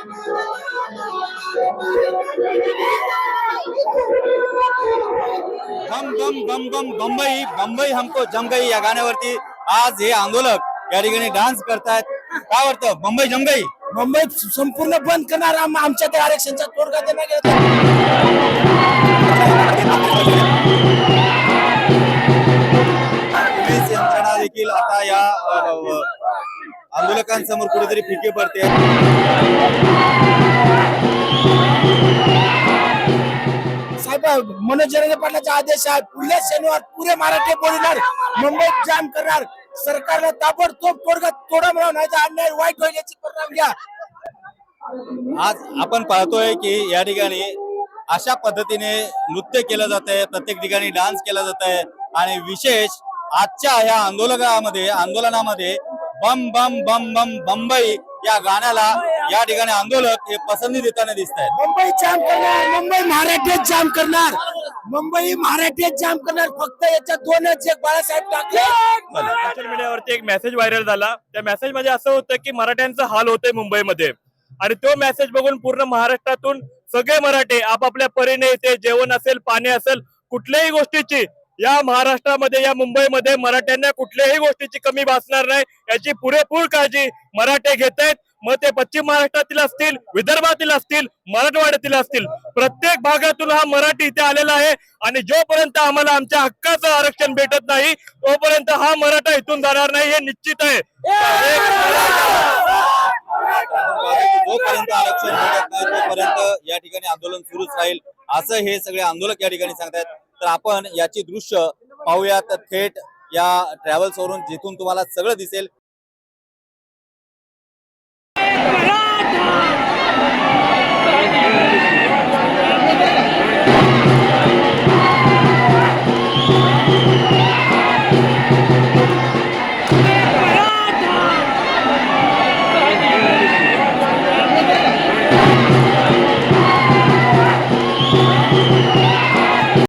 बम बम बम बम बंबई बंबई हमको जम गई या गाण्यावरती. आज हे आंदोलक या ठिकाणी डान्स करतायत. काय वाटतं? मुंबई जम गई? मुंबईत संपूर्ण बंद करणार. आम- आमच्या त्या आरक्षणचा तोडगा देणार देखील आता या आंदोलकांसमोर कुठेतरी फिके पडते. साहेब मनोज जरांगे पाटलाचे आदेश आहे पुढल्या शनिवार पुरे मराठी बोलणार मुंबईत जाम करणार. सरकारला ताबडतोब तोडगा तोडा मिळवून नाही अन्याय वाईट होईल याची परिणाम घ्या. आज आपण पाहतोय की या ठिकाणी अशा पद्धतीने नृत्य केलं जात आहे. प्रत्येक ठिकाणी डान्स केला जात आहे. आणि विशेष आजच्या ह्या आंदोलनामध्ये आंदोलनामध्ये बम बम बम बम बंबई या गाण्याला या ठिकाणी आंदोलक हे पसंती देताना दिसत आहेत. मुंबई जाम करणार मुंबई महाराष्ट्रात जाम करणार मुंबई महाराष्ट्रात जाम करणार फक्त याच्यात दोनच एक बाळासाहेब ठाकरे. सोशल मीडियावरती एक मेसेज व्हायरल झाला. त्या मेसेजमध्ये असं होतं की मराठ्यांचा हाल होतोय मुंबईमध्ये. आणि तो मेसेज बघून पूर्ण महाराष्ट्रातून सगळे मराठे आपापल्या परीने येते जेवण असेल पाणी असेल कुठल्याही गोष्टीची या महाराष्ट्रामध्ये या मुंबईमध्ये मराठ्यांना कुठल्याही गोष्टीची कमी भासणार नाही. याची पुरेपूर काळजी मराठे घेत आहेत. मग ते पश्चिम महाराष्ट्रातील असतील विदर्भातील असतील मराठवाड्यातील असतील प्रत्येक भागातून हा मराठी इथे आलेला आहे. आणि जोपर्यंत आम्हाला आमच्या हक्काचं आरक्षण भेटत नाही तोपर्यंत हा मराठा इथून जाणार नाही हे निश्चित आहे. जोपर्यंत आरक्षण भेटत नाही तोपर्यंत या ठिकाणी आंदोलन सुरूच राहील. असं हे सगळे आंदोलक या ठिकाणी सांगतायत. तर आपण याची दृश्य पाहूयात. थेट या ट्रॅव्हल्सवरून जिथून तुम्हाला सगळं दिसेल.